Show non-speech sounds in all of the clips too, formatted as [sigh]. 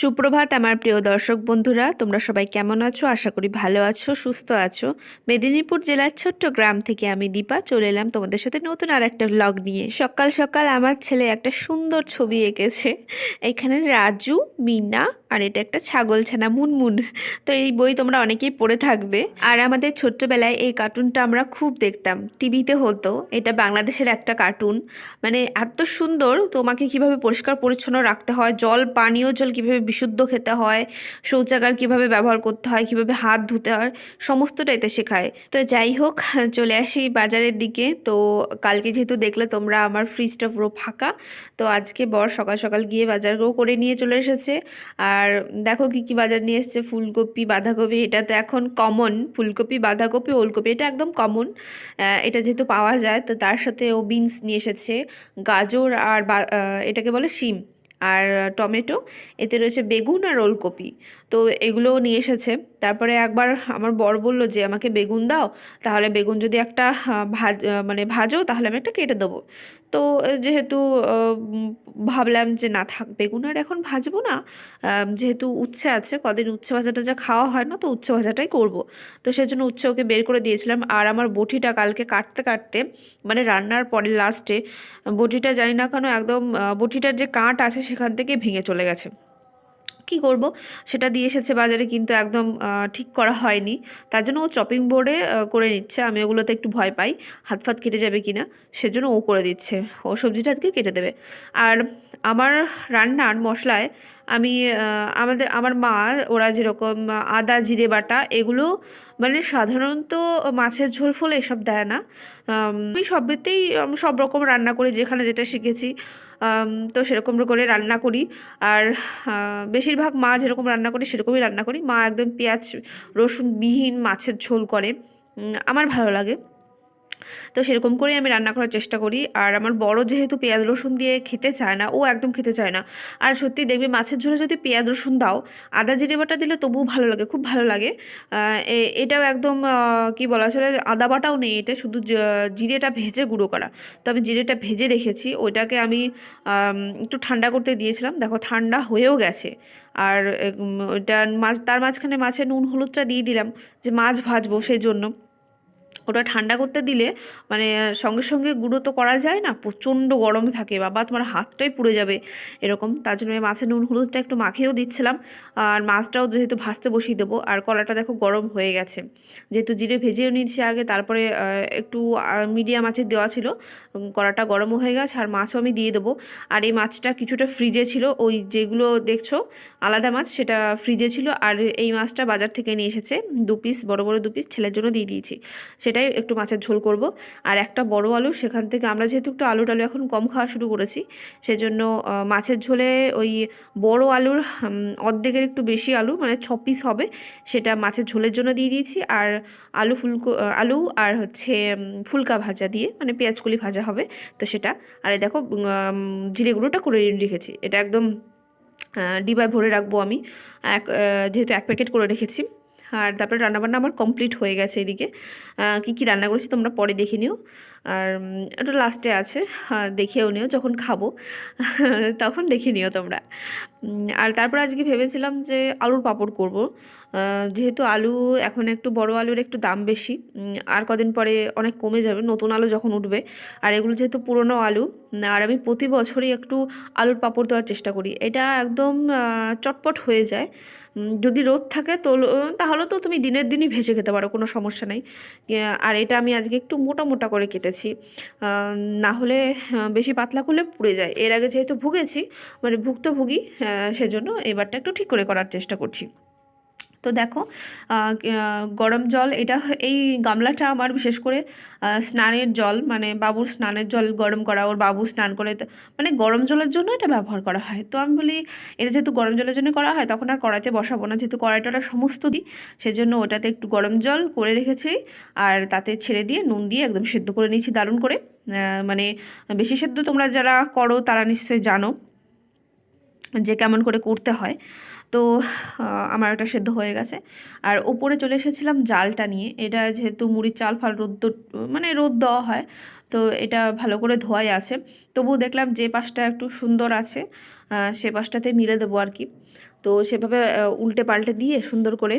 সুপ্রভাত, আমার প্রিয় দর্শক বন্ধুরা, তোমরা সবাই কেমন আছো? আশা করি ভালো আছো, সুস্থ আছো। মেদিনীপুর জেলার ছোট্ট গ্রাম থেকে আমি দীপা চলে এলাম তোমাদের সাথে নতুন আর একটা ব্লগ নিয়ে। সকাল সকাল আমার ছেলে একটা সুন্দর ছবি এঁকেছে। এখানে রাজু, মিনা আর এটা একটা ছাগল ছানা, মুনমুন। তো এই বই তোমরা অনেকেই পড়ে থাকবে। আর আমাদের ছোট্টবেলায় এই কার্টুনটা আমরা খুব দেখতাম। টিভিতে হতো, এটা বাংলাদেশের একটা কার্টুন মানে এত সুন্দর, তোমাকে কীভাবে পরিষ্কার পরিচ্ছন্ন রাখতে হয়, জল, পানীয় জল কীভাবে বিশুদ্ধ খেতে হয়, শৌচাগার কীভাবে ব্যবহার করতে হয়, কীভাবে হাত ধুতে হয় সমস্তটা এতে শেখায়। তো যাই হোক, চলে আসি বাজারের দিকে। তো কালকে যেহেতু দেখলে তোমরা আমার ফ্রিজটা পুরো ফাঁকা, তো আজকে বর সকাল সকাল গিয়ে বাজারও করে নিয়ে চলে এসেছে। আর দেখো কি কি বাজার নিয়ে এসেছে, ফুলকপি, বাঁধাকপি, এটা তো এখন কমন ফুলকপি, বাঁধাকপি, ওলকপি, এটা একদম কমন এটা যেহেতু পাওয়া যায়, তো তার সাথে ও বিনস নিয়ে এসেছে। গাজর আর এটাকে বলে শিম। আর টমেটো, এতে রয়েছে বেগুন আর ওলকপি। তো এগুলোও নিয়ে এসেছে। তারপরে একবার আমার বর বলল যে, আমাকে বেগুন দাও, তাহলে বেগুন যদি একটা ভাজ মানে ভাজো, তাহলে আমি একটা কেটে দেবো। তো যেহেতু ভাবলাম যে না থাক, বেগুন আর এখন ভাজবো না যেহেতু উচ্ছে আছে, কদিন উচ্ছে ভাজাটা যা খাওয়া হয় না, তো উচ্ছে ভাজাটাই করব। তো সেজন্য উচ্ছে ওকে বের করে দিয়েছিলাম, আর আমার বটিটা কালকে কাটতে কাটতে মানে রান্নার পরে লাস্টে বটিটা জানি না কেন একদম বটিটার যে কাঁট আছে সেখান থেকে ভেঙে চলে গেছে। কি করব? সেটা দিয়ে এসেছে বাজারে কিন্তু একদম ঠিক করা হয়নি। তার জন্য ও চপিং বোর্ডে করে নিচ্ছে। আমি ওগুলোতে একটু ভয় পাই হাত ফাত কেটে যাবে কি না সেজন্য ও করে দিচ্ছে। ও সবজিটা আজকে কেটে দেবে? আর আমার রান্নার মশলায় আমি আমাদের আমার মা ওরা যেরকম আদা জিরে বাটা এগুলো মানে সাধারণত মাছের ঝোল ফোল এসব দেয় না। আম, সবেতেই সব রকম রান্না করি যেখানে যেটা শিখেছি। তো সেরকম করে রান্না করি। আর বেশিরভাগ মা যেরকম রান্না করে সেরকমই রান্না করি। মা একদম পেঁয়াজ রসুনবিহীন মাছের ঝোল করে। আমার ভালো লাগে। তো সেরকম করেই আমি রান্না করার চেষ্টা করি। আর আমার বড় যেহেতু পেঁয়াজ রসুন দিয়ে খেতে চায় না, ও একদম খেতে চায় না। আর সত্যি দেখবে মাছের ঝোলে যদি পেঁয়াজ রসুন দাও, আদা জিরে বাটা দিলে তবুও ভালো লাগে, খুব ভালো লাগে। এটাও একদম কি বলা চলে, আদা বাটাও নেই এটা শুধু জিরেটা ভেজে গুঁড়ো করা। তো আমি জিরেটা ভেজে রেখেছি, ওইটাকে আমি একটু ঠান্ডা করতে দিয়েছিলাম। দেখো ঠান্ডা হয়েও গেছে। আর ওইটা মাছ, তার মাঝখানে মাছের নুন, হলুদটা দিয়ে দিলাম যে মাছ ভাজবো সেই জন্য। ওটা ঠান্ডা করতে দিলে মানে সঙ্গে সঙ্গে গুঁড়ো তো করা যায় না, প্রচণ্ড গরম থাকে, বাবা তোমার হাতটাই পুড়ে যাবে এরকম। তার জন্য আমি মাছের নুন হলুদটা একটু মাখিয়েও দিচ্ছিলাম, আর মাছটাও যেহেতু ভাজতে বসিয়ে দেবো, আর কলাটা দেখো গরম হয়ে গেছে। যেহেতু জিরে ভেজেও নিয়েছি আগে, তারপরে একটু মিডিয়াম মাছের দেওয়া ছিল কড়াটা গরমও হয়ে গেছে, আর মাছও আমি দিয়ে দেবো। আর এই মাছটা কিছুটা ফ্রিজে ছিল, ওই যেগুলো দেখছ, আলাদা মাছ, সেটা ফ্রিজে ছিল, আর এই মাছটা বাজার থেকে নিয়ে এসেছে, দু পিস, বড় বড় দু পিস, ছেলের জন্য দিয়ে দিয়েছি। সেটাই একটু মাছের ঝোল করব। আর একটা বড় আলু, সেখান থেকে আমরা যেহেতু একটু আলু টালু এখন কম খাওয়া শুরু করেছি, সেজন্য মাছের ঝোলে ওই বড় আলুর অর্ধেকের একটু বেশি আলু মানে ছ পিস হবে, সেটা মাছের ঝোলের জন্য দিয়ে দিয়েছি। আর আলু ফুলকো আলু আর হচ্ছে ফুলকা ভাজা দিয়ে মানে পেঁয়াজকলি ভাজা হবে, তো সেটা। আর দেখো জিরে গুঁড়োটা করে রেখেছি, এটা একদম ডিবায় ভরে রাখব আমি। এক যেহেতু এক প্যাকেট করে রেখেছি। আর তারপরে রান্নাবান্না আমার কমপ্লিট হয়ে গেছে এদিকে। কি কি রান্না করেছি তোমরা পরে দেখে নিও। আর ওটা লাস্টে আছে। দেখেও নিও যখন খাব। [laughs] তখন দেখে নিও তোমরা। আর তারপর আজকে ভেবেছিলাম যে আলুর পাপড় করব। যেহেতু আলু এখন একটু বড় আলুর একটু দাম বেশি আর কদিন পরে অনেক কমে যাবে নতুন আলু যখন উঠবে। আর এগুলো যেহেতু পুরনো আলু আর আমি প্রতি বছরই একটু আলুর পাঁপড় দেওয়ার চেষ্টা করি। এটা একদম চটপট হয়ে যায়। যদি রোদ থাকে তো তাহলে তো তুমি দিনের দিনই ভেজে খেতে পারো কোনো সমস্যা নেই। আর এটা আমি আজকে একটু মোটা মোটা করে কেটেছি। না হলে বেশি পাতলা করলে পুড়ে যায়। এর আগে যেহেতু ভুগেছি মানে ভুক্তভোগী আহ, সেজন্য এবারটা একটু ঠিক করে করার চেষ্টা করছি। তো দেখো গরম জল, এটা এই গামলাটা আমার বিশেষ করে স্নানের জল মানে বাবুর স্নানের জল গরম করা, ওর বাবু স্নান করে মানে গরম জলের জন্য এটা ব্যবহার করা হয়। তো আমি বলি, এটা যেহেতু গরম জলের জন্য করা হয়, তখন আর কড়াইতে বসাবো না। যেহেতু কড়াইটা সমস্ত দিই, সেজন্য ওটাতে একটু গরম জল করে রেখেছি, আর তাতে ছেড়ে দিয়ে নুন দিয়ে একদম সেদ্ধ করে নিয়েছি দারুণ করে। মানে বেশি সেদ্ধ তোমরা যারা করো, তারা নিশ্চয়ই জানো। যে কেমন করে করতে হয়। তো আমার ওটা সেদ্ধ হয়ে গেছে। আর ওপরে চলে এসেছিলাম জালটা নিয়ে। এটা যেহেতু মুড়ির চাল, ফাল রোদ মানে রোদ দেওয়া হয়, তো এটা ভালো করে ধোয়াই আছে। তবু দেখলাম যে পাশটা একটু সুন্দর আছে। সে পাশটাতে মিলে দেবো আর কি। তো সেভাবে উল্টে পাল্টে দিয়ে সুন্দর করে,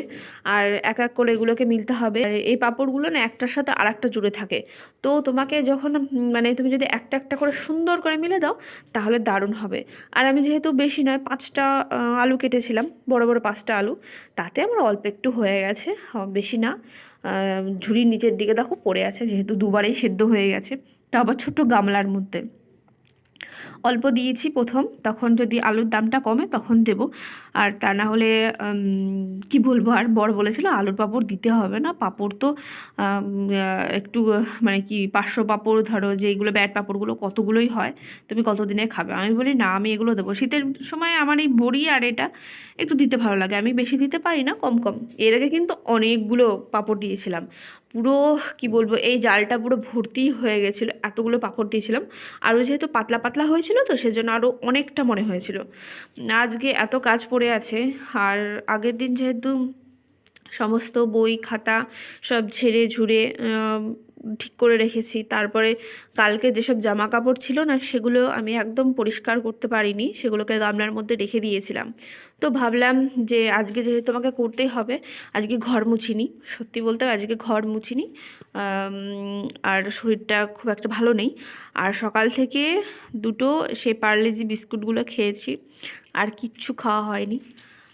আর এক এক করে এগুলোকে মিলতে হবে। আর এই পাঁপড়গুলো না একটার সাথে আর একটা জুড়ে থাকে। তো তোমাকে যখন মানে তুমি যদি একটা একটা করে সুন্দর করে মিলে দাও, তাহলে দারুণ হবে। আর আমি যেহেতু বেশি নয়, পাঁচটা আলু কেটেছিলাম, বড় বড় পাঁচটা আলু। তাতে আমার অল্প একটু হয়ে গেছে বেশি না। ঝুড়ির নিচের দিকে দেখো পড়ে আছে, যেহেতু দুবারেই সেদ্ধ হয়ে গেছে। তা আবার ছোট্ট গামলার মধ্যে। অল্প দিয়েছি প্রথম তখন যদি আলুর দামটা কমে তখন দেব। আর তা না হলে কি বলব, আর বর বলেছিল আলুর পাঁপড় দিতে হবে না। পাঁপড় তো একটু মানে কি, পাঁচশো পাঁপড়, ধরো যেইগুলো ব্যাট পাঁপড়গুলো কতগুলোই হয়, তুমি কতদিনে খাবে? আমি বলি, না, আমি এগুলো দেবো। শীতের সময় আমার এই বড়ি আর এটা একটু দিতে ভালো লাগে। আমি বেশি দিতে পারি না, কম কম। এর আগে কিন্তু অনেকগুলো পাঁপড় দিয়েছিলাম। পুরো, কি বলব, এই জালটা পুরো ভর্তি হয়ে গেছিল, এতগুলো পাঁপড় দিয়েছিলাম। আরও যেহেতু পাতলা পাতলা হয়েছিল তো, সেজন্য আরও অনেকটা মনে হয়েছিল। আজকে এত কাজ পড়ে আছে। আর আগের দিন যেহেতু সমস্ত বই, খাতা সব ঝেড়ে ঝুড়ে ঠিক করে রেখেছি, তারপরে কালকে যেসব জামা কাপড় ছিল না, সেগুলো আমি একদম পরিষ্কার করতে পারিনি, সেগুলোকে গামলার মধ্যে রেখে দিয়েছিলাম। তো ভাবলাম যে আজকে যেহেতু আমাকে করতেই হবে, আজকে ঘর মুছিনি, সত্যি বলতে আজকে ঘর মুছিনি আর শরীরটা খুব একটা ভালো নেই। আর সকাল থেকে দুটো সে পার্লেজি বিস্কুটগুলো খেয়েছি আর কিচ্ছু খাওয়া হয়নি।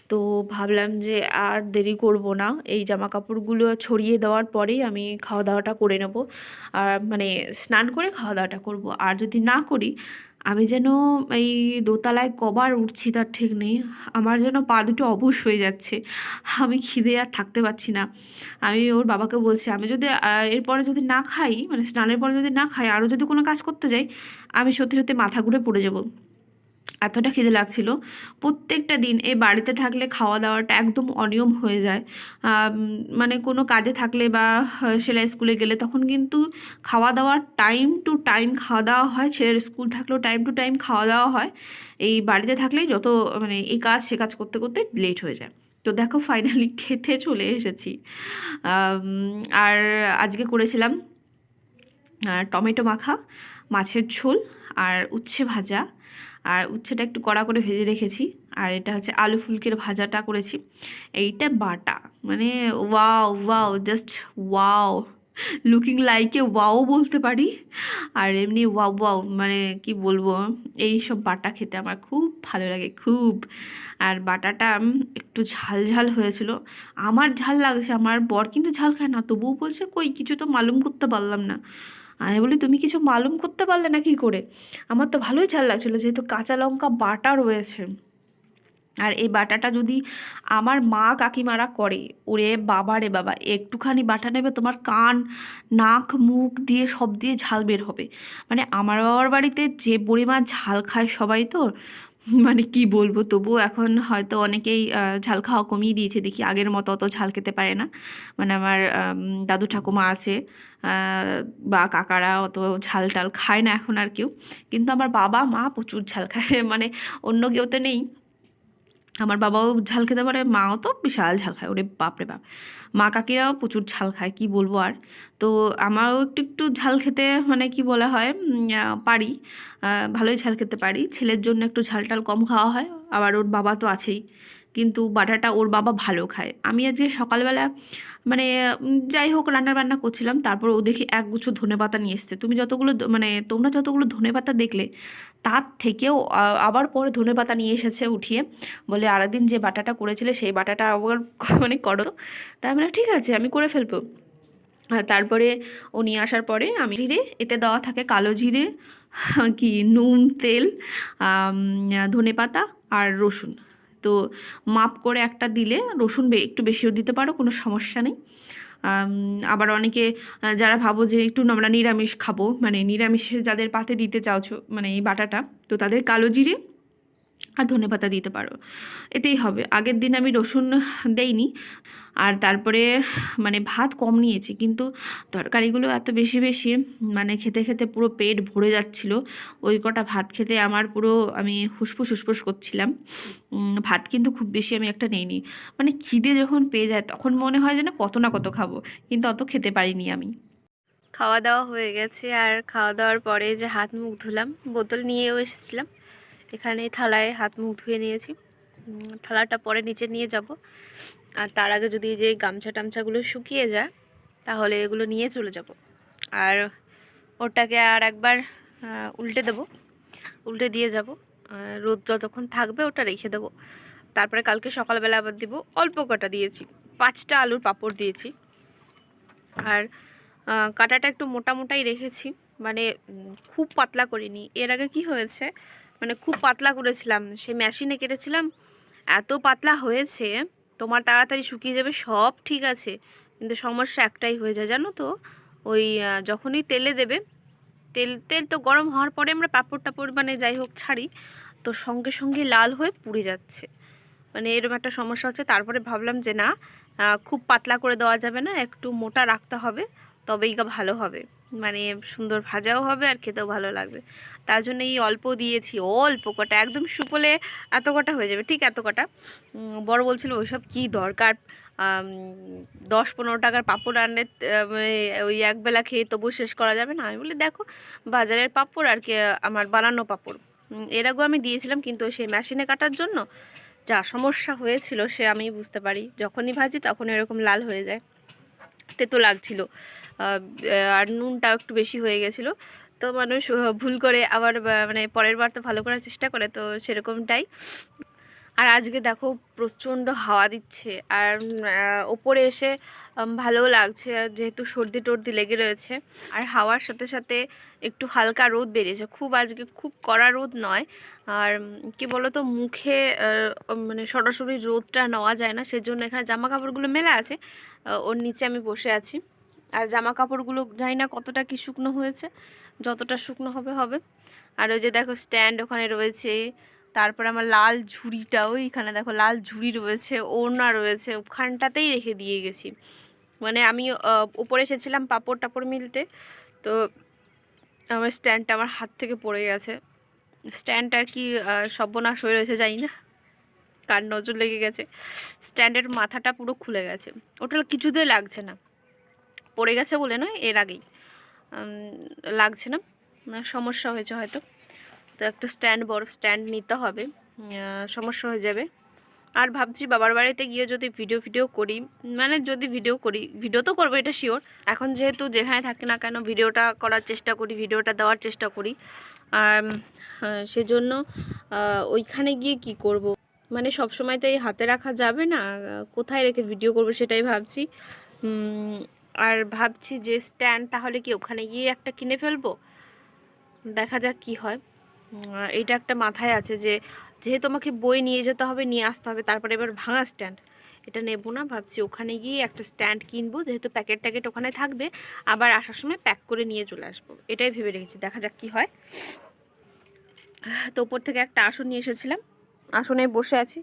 তো ভাবলাম যে আর দেরি করব না। এই জামা কাপড়গুলো ছড়িয়ে দেওয়ার পরেই আমি খাওয়া দাওয়াটা করে নেব। আর মানে স্নান করে খাওয়া দাওয়াটা করব। আর যদি না করি, আমি যেন এই দোতলায় কবার উঠছি তার ঠিক নেই। আমার যেন পা দুটো অবশ হয়ে যাচ্ছে। আমি খিদে আর থাকতে পারছি না। আমি ওর বাবাকে বলছি, আমি যদি এরপরে যদি না খাই মানে স্নানের পরে যদি না খাই, আরও যদি কোনো কাজ করতে যাই, আমি সত্যি সত্যি মাথা ঘুরে পড়ে যাব। এতটা খিদে লাগছিল। প্রত্যেকটা দিন এই বাড়িতে থাকলে খাওয়া দাওয়াটা একদম অনিয়ম হয়ে যায়। মানে কোনো কাজে থাকলে বা সেলাই স্কুলে গেলে তখন কিন্তু খাওয়া দাওয়ার টাইম টু টাইম খাওয়া দাওয়া হয়। ছেলের স্কুল থাকলেও টাইম টু টাইম খাওয়া দাওয়া হয়। এই বাড়িতে থাকলেই যত মানে এই কাজ, সে কাজ করতে করতে লেট হয়ে যায়। তো দেখো ফাইনালি [laughs] খেতে চলে এসেছি। আর আজকে করেছিলাম টমেটো মাখা, মাছের ঝোল আর উচ্ছে ভাজা। আর উচ্ছেটা একটু কড়া করে ভেজে রেখেছি। আর এটা হচ্ছে আলু ফুলকের ভাজাটা করেছি। এইটা বাটা। মানে wow wow just wow. Looking লাইকে wow বলতে পারি। আর এমনি ওয়াও ওয়াও মানে কি বলব? এই সব বাটা খেতে আমার খুব ভালো লাগে, খুব। আর বাটাটা একটু ঝাল ঝাল হয়েছিল। আমার ঝাল লাগছে, আমার বর কিন্তু ঝাল খায় না, তবুও বলছে, কই, কিছু তো মালুম করতে পারলাম না। আমি বলি, তুমি কিছু মালুম করতে পারলে না কি করে? আমার তো ভালোই ঝাল লাগছিল যেহেতু কাঁচা লঙ্কা বাটা রয়েছে। আর এই বাটাটা যদি আমার মা কাকিমারা করে, ওরে বাবা রে বাবা, একটুখানি বাটা নেবে তোমার কান, নাক, মুখ দিয়ে সব দিয়ে ঝাল বের হবে। মানে আমার বাবার বাড়িতে যে পরিমাণ ঝাল খায় সবাই তো [laughs] মানে কি বলব? তবু এখন হয়তো অনেকেই ঝাল খাওয়া কমিয়ে দিয়েছে। দেখি আগের মতো অত ঝাল খেতে পারে না। মানে আমার দাদু ঠাকুমা আছে বা কাকারা অত ঝাল টাল খায় না এখন আর কেউ। কিন্তু আমার বাবা, মা প্রচুর ঝাল খায়। [laughs] মানে অন্য কেউ তো নেই। আমার বাবাও ঝাল খেতে পারে, মাও তো বিশাল ঝাল খায়, ওরে বাপরে বাপ। মা কাকিরাও প্রচুর ঝাল খায়, কি বলব আর। তো আমারও একটু একটু ঝাল খেতে মানে কি বলা হয় পারি ভালোই ঝাল খেতে পারি। ছেলের জন্য একটু ঝাল টাল কম খাওয়া হয়, আবার ওর বাবা তো আছেই। কিন্তু বাটাটা ওর বাবা ভালো খায়। আমি আজকে সকালবেলা মানে যাই হোক রান্না বান্না করছিলাম, তারপর ও দেখি এক গুচ্ছ ধনেপাতা নিয়ে এসছে। তুমি যতগুলো মানে তোমরা যতগুলো ধনেপাতা দেখলে, তার থেকেও আবার পরে ধনেপাতা নিয়ে এসেছে উঠিয়ে। বলে, আরেকদিন যে বাটাটা করেছিলে, সেই বাটাটা আবার [laughs] মানে করো। তাই মানে ঠিক আছে, আমি করে ফেলব। তারপরে ও নিয়ে আসার পরে আমি জিরে, এতে দেওয়া থাকে কালো জিরে, কি, নুন, তেল ধনে পাতা আর রসুন। তো মাপ করে একটা দিলে রসুন একটু বেশিও দিতে পারো, কোনো সমস্যা নেই। আবার অনেকে যারা ভাবো যে একটু আমরা নিরামিষ খাব মানে নিরামিষের যাদের পাতে দিতে চাওছো মানে এই বাটাটা, তো তাদের কালো জিরে আর ধনেপাতা দিতে পারো। এতেই হবে। আগের দিন আমি রসুন দেইনি। আর তারপরে মানে ভাত কম নিয়েছি, কিন্তু তরকারিগুলো এত বেশি বেশি মানে খেতে খেতে পুরো পেট ভরে যাচ্ছিল। ওই কটা ভাত খেতে আমার পুরো আমি হুসফুস হুসফুস করছিলাম। ভাত কিন্তু খুব বেশি আমি একটা নেইনি। মানে খিদে যখন পেয়ে যায়, তখন মনে হয় যেন কত না কত খাব, কিন্তু অত খেতে পারিনি আমি। খাওয়া দাওয়া হয়ে গেছে, আর খাওয়া দাওয়ার পরে যে হাত মুখ ধুলাম, বোতল নিয়েও এসেছিলাম। এখানে থালায় হাত মুখ ধুয়ে নিয়েছি। থালাটা পরে নিচে নিয়ে যাব। আর তার আগে যদি যে গামছা টামছাগুলো শুকিয়ে যায়, তাহলে এগুলো নিয়ে চলে যাব। আর ওটাকে আর একবার উল্টে দেব। উল্টে দিয়ে যাব। রোদ যতক্ষণ থাকবে ওটা রেখে দেবো। তারপরে কালকে সকালবেলা আবার দিব অল্প কটা দিয়েছি। পাঁচটা আলুর পাঁপড় দিয়েছি। আর কাটাটা একটু মোটা মোটাই রেখেছি। মানে খুব পাতলা করিনি। এর আগে কি হয়েছে মানে খুব পাতলা করেছিলাম। সে মেশিনে কেটেছিলাম। এত পাতলা হয়েছে, তোমার তাড়াতাড়ি শুকিয়ে যাবে, সব ঠিক আছে। কিন্তু সমস্যা একটাই হয়ে যায়, জানো তো? ওই যখনই তেলে দেবে, তেল তেল তো গরম হওয়ার পরে আমরা পাঁপড় টাপড় মানে যাই হোক ছাড়ি, তো সঙ্গে সঙ্গে লাল হয়ে পুড়ে যাচ্ছে। মানে এরকম একটা সমস্যা হচ্ছে। তারপরে ভাবলাম যে না খুব পাতলা করে দেওয়া যাবে না, একটু মোটা রাখতে হবে। তবেই গা ভালো হবে। মানে সুন্দর ভাজাও হবে আর খেতেও ভালো লাগবে। তার জন্য এই অল্প দিয়েছি অল্প কটা একদম শুকলে এত কটা হয়ে যাবে ঠিক এত কটা। বড় বলছিল ওইসব কি দরকার? দশ পনেরো টাকার পাঁপড় আনলে আহ, মানে ওই একবেলা খেয়ে তবু শেষ করা যাবে না। আমি বলি দেখো বাজারের পাঁপড় আর কি আমার বানানো পাঁপড়। এর আগেও আমি দিয়েছিলাম কিন্তু সেই মেশিনে কাটার জন্য যা সমস্যা হয়েছিল সে আমি বুঝতে পারি। যখনই ভাজি তখন এরকম লাল হয়ে যায়। তেতো লাগছিল। আর নুনটাও একটু বেশি হয়ে গেছিল। তো মানুষ ভুল করে আবার মানে পরের বার তো ভালো করার চেষ্টা করে, তো সেরকমটাই। আর আজকে দেখো প্রচণ্ড হাওয়া দিচ্ছে, আর ওপরে এসে ভালোও লাগছে যেহেতু সর্দি টর্দি লেগে রয়েছে। আর হাওয়ার সাথে সাথে একটু হালকা রোদ বেরিয়েছে, খুব আজকে খুব কড়া রোদ নয়। আর, কি বলতো, মুখে মানে সরাসরি রোদটা নেওয়া যায় না, সেজন্য এখানে জামা কাপড়গুলো মেলা আছে ওর নিচে আমি বসে আছি। আর জামা কাপড়গুলো জানি না কতটা কি শুকনো হয়েছে, যতটা শুকনো হবে হবে। আর ওই যে দেখো স্ট্যান্ড ওখানে রয়েছে, তারপরে আমার লাল ঝুড়িটাও এখানে দেখো লাল ঝুড়ি রয়েছে, ওড়না রয়েছে, ওখানটাতেই রেখে দিয়ে গেছি। মানে আমি উপরে এসেছিলাম পাপড় টাপড় মিলতে, তো আমার স্ট্যান্ডটা আমার হাত থেকে পড়ে গেছে। স্ট্যান্ড আর কি সর্বনাশ হয়ে রয়েছে, জানি না কার নজর লেগে গেছে। স্ট্যান্ডের মাথাটা পুরো খুলে গেছে। ওটা কিছুতেই লাগছে না। পড়ে গেছে বলে নয়, এর আগেই। লাগছে না। সমস্যা হয়েছে হয়তো। তো একটা স্ট্যান্ড বড়, স্ট্যান্ড নিতে হবে। সমস্যা হয়ে যাবে। আর ভাবছি বাবার বাড়িতে গিয়ে যদি ভিডিও ভিডিও করি। মানে যদি ভিডিও করি, ভিডিও তো করব, এটা শিওর এখন যেহেতু যেখানে থাকি না কেন, ভিডিওটা করার চেষ্টা করি, ভিডিওটা দেওয়ার চেষ্টা করি। আর সেজন্য ওইখানে গিয়ে কি করব? মানে সব সময় তো এই হাতে রাখা যাবে না। কোথায় রেখে ভিডিও করব সেটাই ভাবছি। আর ভাবছি যে স্ট্যান্ড তাহলে কি ওখানে গিয়ে একটা কিনে ফেলব? দেখা যাক কি হয়। এটা একটা মাথায় আছে যে যেহেতু আমাকে বই নিয়ে যেতে হবে, নিয়ে আসতে হবে, তারপরে এবার ভাঙা স্ট্যান্ড। এটা নেব না, ভাবছি ওখানে গিয়ে একটা স্ট্যান্ড কিনবো, যেহেতু প্যাকেট ট্যাকেট ওখানে থাকবে, আবার আসার সময় প্যাক করে নিয়ে চলে আসব। এটাই ভেবে রেখেছি, দেখা যাক কি হয়। তো উপর থেকে একটা আসন নিয়ে এসেছিলাম। আসনে বসে আছি।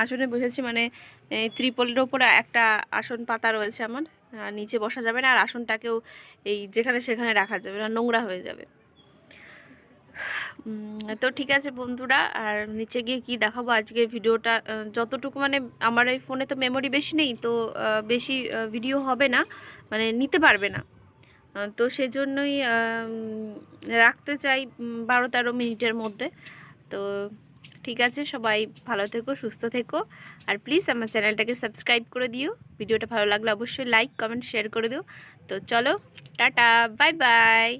আসনে বসেছি মানে এই ত্রিপলের ওপরে একটা আসন পাতা রয়েছে আমার। নিচে বসা যাবে না, আর আসনটাকেও এই যেখানে সেখানে রাখা যাবে না, নোংরা হয়ে যাবে। তো ঠিক আছে বন্ধুরা, আর নিচে গিয়ে কি দেখাবো? আজকে ভিডিওটা যতটুকু মানে আমার এই ফোনে তো মেমোরি বেশি নেই, তো বেশি ভিডিও হবে না মানে নিতে পারবে না। তো সেজন্যই রাখতে চাই বারো তেরো মিনিটের মধ্যে। তো ঠিক আছে, সবাই ভালো থেকো, সুস্থ থেকো। আর প্লিজ আমার চ্যানেলটাকে সাবস্ক্রাইব করে দিও। ভিডিওটা ভালো লাগলে অবশ্যই লাইক কমেন্ট শেয়ার করে দিও। তো চলো, টাটা বাই বাই